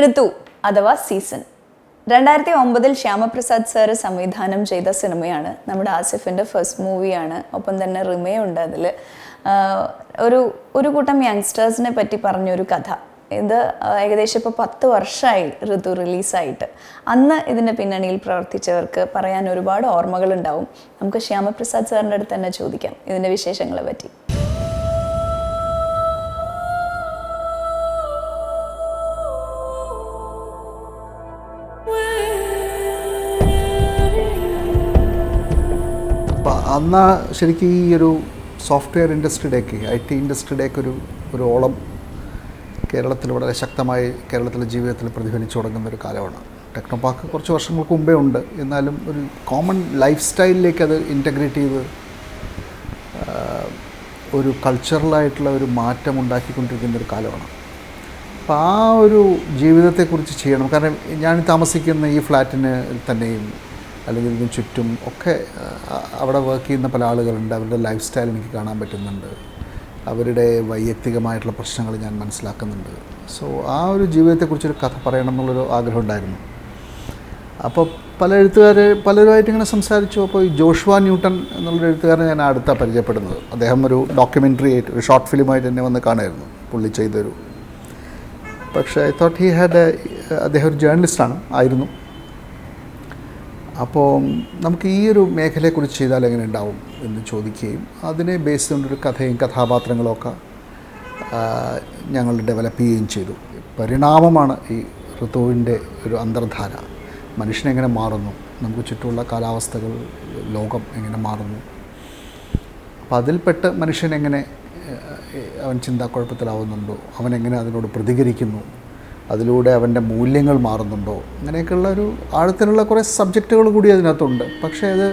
ഋതു അഥവാ സീസൺ. രണ്ടായിരത്തി ഒമ്പതിൽ ശ്യാമപ്രസാദ് സാറ് സംവിധാനം ചെയ്ത സിനിമയാണ് നമ്മുടെ ആസിഫിന്റെ ഫസ്റ്റ് മൂവിയാണ്. ഒപ്പം തന്നെ റിമയുണ്ട് അതിൽ ഒരു ഒരു കൂട്ടം യങ്സ്റ്റേഴ്സിനെ പറ്റി പറഞ്ഞൊരു കഥ. ഇത് ഏകദേശം ഇപ്പോൾ പത്ത് വർഷമായി ഋതു റിലീസായിട്ട്. അന്ന് ഇതിന്റെ പിന്നണിയിൽ പ്രവർത്തിച്ചവർക്ക് പറയാൻ ഒരുപാട് ഓർമ്മകളുണ്ടാവും. നമുക്ക് ശ്യാമപ്രസാദ് സാറിന്റെ അടുത്ത് തന്നെ ചോദിക്കാം ഇതിന്റെ വിശേഷങ്ങളെ പറ്റി. അന്ന് ശരിക്കും ഈ ഒരു സോഫ്റ്റ്വെയർ ഇൻഡസ്ട്രിയുടെയൊക്കെ ഐ ടി ഇൻഡസ്ട്രിയുടെയൊക്കെ ഒരു ഒരു ഓളം കേരളത്തിൽ വളരെ ശക്തമായി കേരളത്തിലെ ജീവിതത്തിൽ പ്രതിഫലിച്ചു തുടങ്ങുന്ന ഒരു കാലമാണ്. ടെക്നോ പാർക്ക് കുറച്ച് വർഷങ്ങൾക്ക് മുമ്പേ ഉണ്ട്. എന്നാലും ഒരു കോമൺ ലൈഫ് സ്റ്റൈലിലേക്ക് അത് ഇന്റഗ്രേറ്റ് ചെയ്ത് ഒരു കൾച്ചറലായിട്ടുള്ള ഒരു മാറ്റം ഉണ്ടാക്കിക്കൊണ്ടിരിക്കുന്ന ഒരു കാലമാണ്. അപ്പോൾ ആ ഒരു ജീവിതത്തെക്കുറിച്ച് ചെയ്യണം. കാരണം ഞാൻ താമസിക്കുന്ന ഈ ഫ്ലാറ്റിന് തന്നെയും അല്ലെങ്കിൽ ഇതിന് ചുറ്റും ഒക്കെ അവിടെ വർക്ക് ചെയ്യുന്ന പല ആളുകളുണ്ട്. അവരുടെ ലൈഫ് സ്റ്റൈൽ എനിക്ക് കാണാൻ പറ്റുന്നുണ്ട്. അവരുടെ വൈയക്തികമായിട്ടുള്ള പ്രശ്നങ്ങൾ ഞാൻ മനസ്സിലാക്കുന്നുണ്ട്. സോ ആ ഒരു ജീവിതത്തെക്കുറിച്ചൊരു കഥ പറയണം എന്നുള്ളൊരു ആഗ്രഹം ഉണ്ടായിരുന്നു. അപ്പോൾ പല എഴുത്തുകാർ പലരുമായിട്ട് ഇങ്ങനെ സംസാരിച്ചു. അപ്പോൾ ഈ ജോഷുവ ന്യൂട്ടൺ എന്നുള്ളൊരു എഴുത്തുകാരനെ ഞാൻ അടുത്താണ് പരിചയപ്പെടുന്നത്. അദ്ദേഹം ഒരു ഡോക്യുമെന്ററി ആയിട്ട് ഒരു ഷോർട്ട് ഫിലിമായിട്ട് എന്നെ വന്ന് കാണുമായിരുന്നു. പുള്ളി ചെയ്തൊരു. പക്ഷേ ഐ തോട്ട് ഹി ഹാഡ് അദ്ദേഹം ഒരു ജേർണലിസ്റ്റാണ് ആയിരുന്നു. അപ്പോൾ നമുക്ക് ഈ ഒരു മേഖലയെക്കുറിച്ച് ചെയ്താൽ എങ്ങനെ ഉണ്ടാവും എന്ന് ചോദിക്കുകയും അതിനെ ബേസ് ചെയ്തുകൊണ്ടൊരു കഥയും കഥാപാത്രങ്ങളൊക്കെ ഞങ്ങൾ ഡെവലപ്പ് ചെയ്യുകയും ചെയ്തു. പരിണാമമാണ് ഈ ഋതുവിന്റെ ഒരു അന്തർധാര. മനുഷ്യനെങ്ങനെ മാറുന്നു? നമുക്ക് ചുറ്റുമുള്ള കാലാവസ്ഥകൾ ലോകം എങ്ങനെ മാറുന്നു? അപ്പോൾ അതിൽപ്പെട്ട് മനുഷ്യനെങ്ങനെ അവൻ ചിന്താക്കുഴപ്പത്തിലാവുന്നുണ്ടോ? അവനെങ്ങനെ അതിനോട് പ്രതികരിക്കുന്നു? അതിലൂടെ അവന്റെ മൂല്യങ്ങൾ മാറുന്നുണ്ടോ? അങ്ങനെയൊക്കെയുള്ള ഒരു ആഴത്തിലുള്ള കുറേ സബ്ജക്റ്റുകൾ കൂടി അതിനകത്തുണ്ട്. പക്ഷേ അത്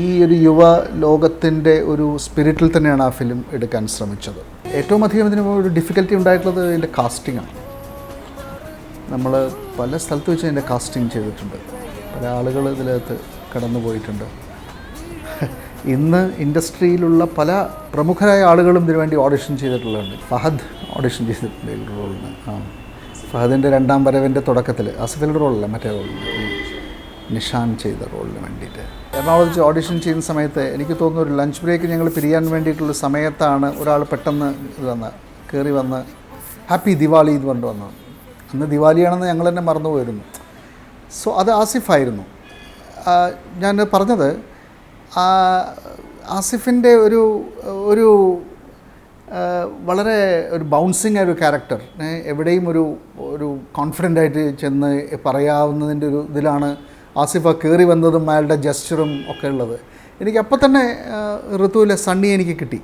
ഈ ഒരു യുവ ലോകത്തിന്റെ ഒരു സ്പിരിറ്റിൽ തന്നെയാണ് ആ ഫിലിം എടുക്കാൻ ശ്രമിച്ചത്. ഏറ്റവും അധികം ഇതിന് ഒരു ഡിഫിക്കൽറ്റി ഉണ്ടായിട്ടുള്ളത് ഇതിന്റെ കാസ്റ്റിംഗാണ് നമ്മൾ പല സ്ഥലത്ത് വെച്ച് അതിന്റെ കാസ്റ്റിംഗ് ചെയ്തിട്ടുണ്ട്. പല ആളുകൾ ഇതിനകത്ത് കടന്നു പോയിട്ടുണ്ട് ഇന്ന് ഇൻഡസ്ട്രിയിലുള്ള പല പ്രമുഖരായ ആളുകളും ഇതിനുവേണ്ടി ഓഡിഷൻ ചെയ്തിട്ടുള്ളതുണ്ട് ഫഹദ് ഓഡിഷൻ ചെയ്തിട്ടുണ്ട് റോളിന്. ആ. ഫഹദിന്റെ രണ്ടാം വരവിന്റെ തുടക്കത്തിൽ ആസിഫലിന്റെ റോളല്ല മറ്റേ റോളിൽ നിഷാൻ ചെയ്ത റോളിന് വേണ്ടിയിട്ട്. എറണാകുളത്ത് ഓഡിഷൻ ചെയ്യുന്ന സമയത്ത് എനിക്ക് തോന്നുന്നു ഒരു ലഞ്ച് ബ്രേക്ക് ഞങ്ങൾ പിരിയാൻ വേണ്ടിയിട്ടുള്ള സമയത്താണ് ഒരാൾ പെട്ടെന്ന് ഇത് വന്ന് കയറി വന്ന് ഹാപ്പി ദിവാളി എന്ന് കൊണ്ട് വന്നത്. അന്ന് ദിവാലിയാണെന്ന് ഞങ്ങൾ തന്നെ മറന്നുപോയിരുന്നു. സോ അത് ആസിഫായിരുന്നു. ഞാൻ പറഞ്ഞത് ആസിഫിന്റെ ഒരു ഒരു വളരെ ഒരു ബൗൺസിങ് ഒരു ക്യാരക്ടർ എവിടെയും ഒരു ഒരു കോൺഫിഡന്റ് ആയിട്ട് ചെന്ന് പറയാവുന്നതിന്റെ ഒരു ഇതിലാണ് ആസിഫ കയറി വന്നതും അയാളുടെ ജസ്റ്ററും ഒക്കെ ഉള്ളത്. എനിക്ക് അപ്പം തന്നെ ഋതുവിലെ സണ്ണി എനിക്ക് കിട്ടി.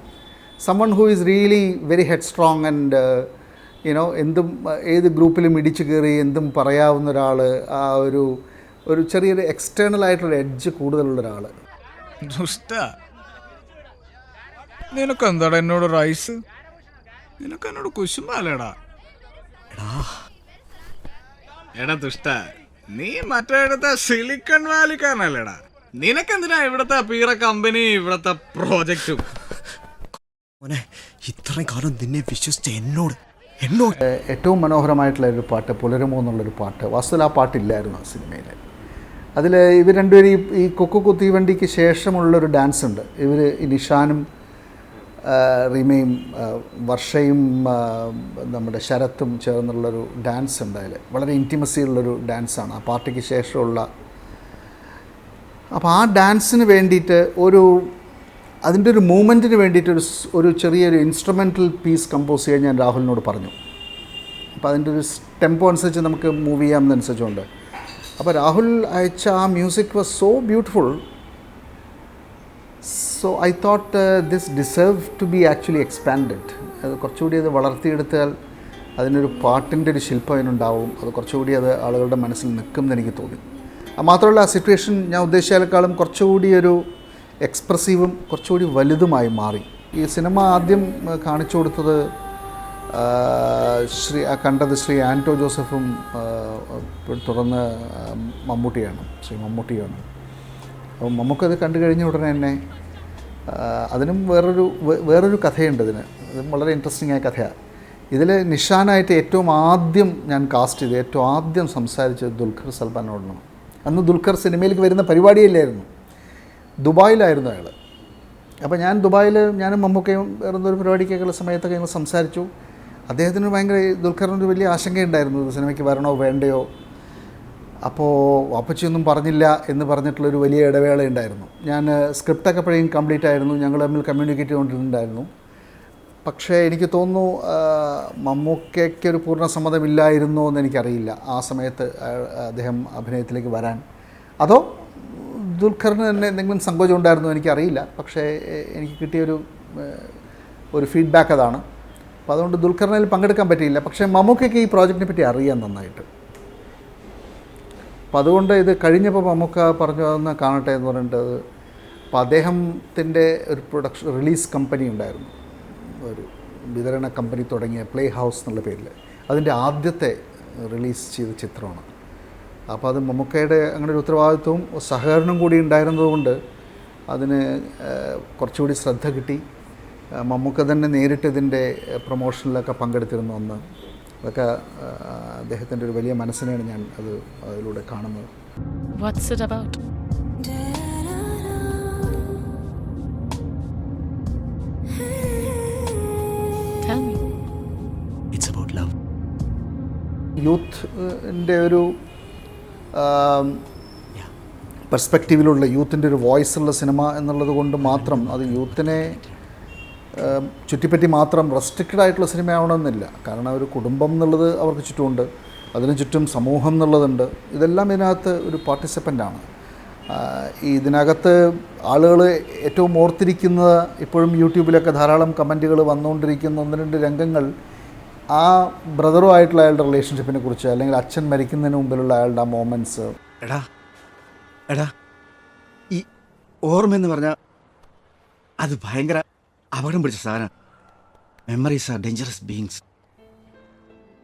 Someone who is really very headstrong and you know എന്തും ഏത് ഗ്രൂപ്പിലും ഇടിച്ചു കയറി എന്തും പറയാവുന്ന ഒരാൾ ആ ഒരു ഒരു ചെറിയൊരു എക്സ്റ്റേണൽ ആയിട്ടുള്ള എഡ്ജ് കൂടുതലുള്ള ഒരാൾ ദുഷ്ട. നിനക്ക് എന്താടാ എന്നോട് റൈസ്? നിനക്ക് എന്നോട് കുശുമ്പാലേടാ. എടാ. ദുഷ്ട നീ മറ്റേടത്തെ സിലിക്കൺ വാലിക്കാരനല്ലേടാ. നിനക്കെന്തിനാ ഇവിടത്തെ പീറ കമ്പനി ഇവിടത്തെ പ്രോജക്റ്റും? മോനെ ഇത്രയും കാലം നിന്നെ വിശ്വസിച്ച എന്നോട് എന്നോട്. ഏറ്റവും മനോഹരമായിട്ടുള്ള ഒരു പാട്ട് പുലരുമോ എന്നുള്ളൊരു പാട്ട്. വാസ്തവത്തിൽ ആ പാട്ടില്ലായിരുന്നു ആ സിനിമയിൽ അതിൽ ഇവർ രണ്ടുപേരും ഈ കൊക്കു കുത്തി വണ്ടിക്ക് ശേഷമുള്ളൊരു ഡാൻസ് ഉണ്ട് ഇവർ നിഷാനും റീമയും വർഷയും നമ്മുടെ ശരത്തും ചേർന്നുള്ളൊരു ഡാൻസ് ഉണ്ട് അതിൽ വളരെ ഇന്റിമസി ഉള്ളൊരു ഡാൻസാണ്. ആ പാർട്ടിക്ക് ശേഷമുള്ള അപ്പോൾ ആ ഡാൻസിന് വേണ്ടിയിട്ട് ഒരു അതിന്റെ ഒരു മൂമെന്റിന് വേണ്ടിയിട്ട് ഒരു ഒരു ചെറിയൊരു ഇൻസ്ട്രുമെന്റൽ പീസ് കമ്പോസ് ചെയ്യാൻ ഞാൻ രാഹുലിനോട് പറഞ്ഞു. അപ്പോൾ അതിന്റെ ഒരു ടെമ്പോ അനുസരിച്ച് നമുക്ക് മൂവ് ചെയ്യാമെന്നനുസരിച്ചുകൊണ്ട് അപ്പോൾ രാഹുൽ അയച്ച ആ music was so beautiful so I thought this deserve to be actually expanded അത് കുറച്ചുകൂടി അത് വളർത്തിയെടുത്താൽ അതിനൊരു പാട്ടിന്റെ ഒരു ശില്പം അതിനുണ്ടാവും. അത് കുറച്ചുകൂടി അത് ആളുകളുടെ മനസ്സിൽ നിൽക്കുമെന്ന് എനിക്ക് തോന്നി. മാത്രമല്ല ആ സിറ്റുവേഷൻ ഞാൻ ഉദ്ദേശിച്ചതിനേക്കാളും കുറച്ചുകൂടി ഒരു എക്സ്പ്രസീവും കുറച്ചുകൂടി വലുതുമായി മാറി. ഈ സിനിമ ആദ്യം കാണിച്ചു കൊടുത്തത് ശ്രീ കണ്ടത് ശ്രീ ആന്റോ ജോസഫും തുടർന്ന് മമ്മൂട്ടിയാണ് ശ്രീ മമ്മൂട്ടിയാണ്. അപ്പം നമുക്കത് കണ്ടു കഴിഞ്ഞ ഉടനെ തന്നെ അതിനും വേറൊരു വേറൊരു കഥയുണ്ട് ഇതിന്. അത് വളരെ ഇൻട്രസ്റ്റിംഗ് ആയ കഥയാണ് ഇതിൽ നിഷാനായിട്ട് ഏറ്റവും ആദ്യം ഞാൻ കാസ്റ്റ് ചെയ്ത് ഏറ്റവും ആദ്യം സംസാരിച്ചത് ദുൽഖർ സൽമാനോടാണ്. അന്ന് ദുൽഖർ സിനിമയിലേക്ക് വരുന്ന പരിപാടിയില്ലായിരുന്നു. ദുബായിലായിരുന്നു അയാൾ അപ്പോൾ ഞാൻ ദുബായിൽ ഞാനും മമ്മൂക്കയും വേറൊരു ഒരു പരിപാടിക്കൊക്കെയുള്ള സമയത്തൊക്കെ ഞങ്ങൾ സംസാരിച്ചു. അദ്ദേഹത്തിന് ഭയങ്കര ദുൽഖറിനൊരു വലിയ ആശങ്കയുണ്ടായിരുന്നു. സിനിമയ്ക്ക് വരണോ വേണ്ടയോ? അപ്പോൾ അപ്പച്ചിയൊന്നും പറഞ്ഞില്ല എന്ന് പറഞ്ഞിട്ടുള്ളൊരു വലിയ ഇടവേള ഉണ്ടായിരുന്നു ഞാൻ സ്ക്രിപ്റ്റൊക്കെ അപ്പോഴേക്കും കംപ്ലീറ്റ് ആയിരുന്നു. ഞങ്ങൾ തമ്മിൽ കമ്മ്യൂണിക്കേറ്റ് ചെയ്തുകൊണ്ടിരുന്നുണ്ടായിരുന്നു. പക്ഷേ എനിക്ക് തോന്നുന്നു മമ്മൂക്കയ്ക്ക് പൂർണ സമ്മതമില്ലായിരുന്നോ എന്ന് എനിക്കറിയില്ല. ആ സമയത്ത് അദ്ദേഹം അഭിനയത്തിലേക്ക് വരാൻ. അതോ ദുൽഖറിന് തന്നെ എന്തെങ്കിലും സങ്കോചം ഉണ്ടായിരുന്നോ എനിക്കറിയില്ല. പക്ഷേ എനിക്ക് കിട്ടിയൊരു ഒരു ഫീഡ്ബാക്ക് അതാണ്. അപ്പോൾ അതുകൊണ്ട് ദുൽഖറിനിൽ പങ്കെടുക്കാൻ പറ്റിയില്ല. പക്ഷേ മമ്മൂക്കയ്ക്ക് ഈ പ്രോജക്റ്റിനെ പറ്റി അറിയാം നന്നായിട്ട്. അപ്പം അതുകൊണ്ട് ഇത് കഴിഞ്ഞപ്പോൾ മമ്മൂക്ക പറഞ്ഞു അതൊന്ന് കാണട്ടെ എന്ന് പറഞ്ഞിട്ട് അത് അപ്പോൾ അദ്ദേഹത്തിന്റെ ഒരു പ്രൊഡക്ഷൻ റിലീസ് കമ്പനി ഉണ്ടായിരുന്നു. ഒരു വിതരണ കമ്പനി തുടങ്ങിയ പ്ലേ ഹൗസ് എന്നുള്ള പേരിൽ. അതിന്റെ ആദ്യത്തെ റിലീസ് ചെയ്ത ചിത്രമാണ്. അപ്പോൾ അത് മമ്മൂക്കയുടെ അങ്ങനെ ഒരു ഉത്തരവാദിത്വവും സഹകരണവും കൂടി ഉണ്ടായിരുന്നതുകൊണ്ട് അതിന് കുറച്ചുകൂടി ശ്രദ്ധ കിട്ടി. മമ്മൂക്ക തന്നെ നേരിട്ട് ഇതിന്റെ പ്രൊമോഷനിലൊക്കെ പങ്കെടുത്തിരുന്ന ഒന്ന് അതൊക്കെ അദ്ദേഹത്തിന്റെ ഒരു വലിയ മനസ്സിനെയാണ് ഞാൻ അത് അതിലൂടെ കാണുന്നത് What's it about? Tell me. It's about യൂത്തിന്റെ ഒരു പെർസ്പെക്റ്റീവിലുള്ള യൂത്തിന്റെ ഒരു വോയിസ് ഉള്ള സിനിമ എന്നുള്ളത് കൊണ്ട് മാത്രം അത് യൂത്തിനെ ചുറ്റിപ്പറ്റി മാത്രം റെസ്ട്രിക്റ്റഡ് ആയിട്ടുള്ള സിനിമയാവണമെന്നില്ല. കാരണം ഒരു കുടുംബം എന്നുള്ളത് അവർക്ക് ചുറ്റുമുണ്ട്. അതിനു ചുറ്റും സമൂഹം എന്നുള്ളതുണ്ട്. ഇതെല്ലാം ഇതിനകത്ത് ഒരു പാർട്ടിസിപ്പന്റ് ആണ്. ഈ ഇതിനകത്ത് ആളുകൾ ഏറ്റവും ഓർത്തിരിക്കുന്നത് ഇപ്പോഴും യൂട്യൂബിലൊക്കെ ധാരാളം കമന്റുകൾ വന്നുകൊണ്ടിരിക്കുന്ന ഒന്ന് രണ്ട് രംഗങ്ങൾ ആ ബ്രദറുമായിട്ടുള്ള അയാളുടെ റിലേഷൻഷിപ്പിനെ കുറിച്ച് അല്ലെങ്കിൽ അച്ഛൻ മരിക്കുന്നതിന് മുമ്പിലുള്ള അയാളുടെ ആ മോമെന്റ്സ് എടാ എടാ ഈ ഓർമ്മ എന്ന് പറഞ്ഞാൽ അത് ഭയങ്കര അപകടം പിടിച്ച സാധനം. മെമ്മറീസ് ആർ ഡേഞ്ചറസ് ബീങ്സ്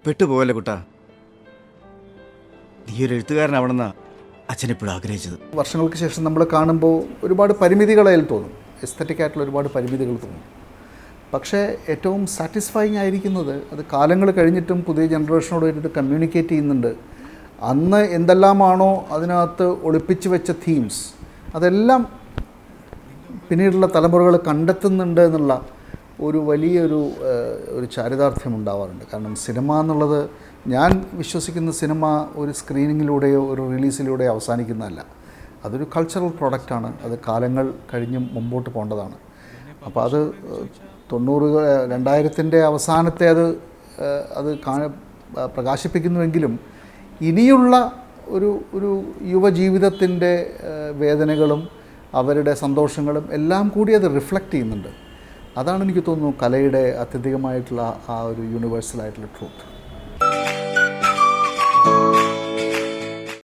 പെട്ടുപോകല്ലേ കുട്ടാ? നീ ഒരു എഴുത്തുകാരനാവണമെന്നാ അച്ഛൻ എപ്പോഴും ആഗ്രഹിച്ചത്. വർഷങ്ങൾക്ക് ശേഷം നമ്മൾ കാണുമ്പോൾ ഒരുപാട് പരിമിതികൾ തോന്നും. എസ്തറ്റിക് ആയിട്ടുള്ള ഒരുപാട് പരിമിതികൾ തോന്നും. പക്ഷേ ഏറ്റവും സാറ്റിസ്ഫൈങ് ആയിരിക്കുന്നത് അത് കാലങ്ങൾ കഴിഞ്ഞിട്ടും പുതിയ ജനറേഷനോട് വേണ്ടിയിട്ട് കമ്മ്യൂണിക്കേറ്റ് ചെയ്യുന്നുണ്ട്. അന്ന് എന്തെല്ലാമാണോ അതിനകത്ത് ഒളിപ്പിച്ച് വെച്ച തീംസ് അതെല്ലാം പിന്നീടുള്ള തലമുറകൾ കണ്ടെത്തുന്നുണ്ട് എന്നുള്ള ഒരു വലിയൊരു ഒരു ചാരിതാർത്ഥ്യം ഉണ്ടാവാറുണ്ട്. കാരണം സിനിമ എന്നുള്ളത് ഞാൻ വിശ്വസിക്കുന്ന സിനിമ ഒരു സ്ക്രീനിങ്ങിലൂടെയോ ഒരു റിലീസിലൂടെയോ അവസാനിക്കുന്നതല്ല. അതൊരു കൾച്ചറൽ പ്രോഡക്റ്റാണ് അത് കാലങ്ങൾ കഴിഞ്ഞും മുമ്പോട്ട് പോകേണ്ടതാണ്. അപ്പോൾ അത് തൊണ്ണൂറ് രണ്ടായിരത്തിന്റെ അവസാനത്തെ അത് അത് കാണ പ്രകാശിപ്പിക്കുന്നുവെങ്കിലും ഇനിയുള്ള ഒരു ഒരു യുവജീവിതത്തിന്റെ വേദനകളും അവരുടെ സന്തോഷങ്ങളും എല്ലാം കൂടി അത് റിഫ്ലക്റ്റ് ചെയ്യുന്നുണ്ട്. അതാണ് എനിക്ക് തോന്നുന്നു കലയുടെ അത്യധികമായിട്ടുള്ള ആ ഒരു യൂണിവേഴ്സലായിട്ടുള്ള ട്രൂത്ത്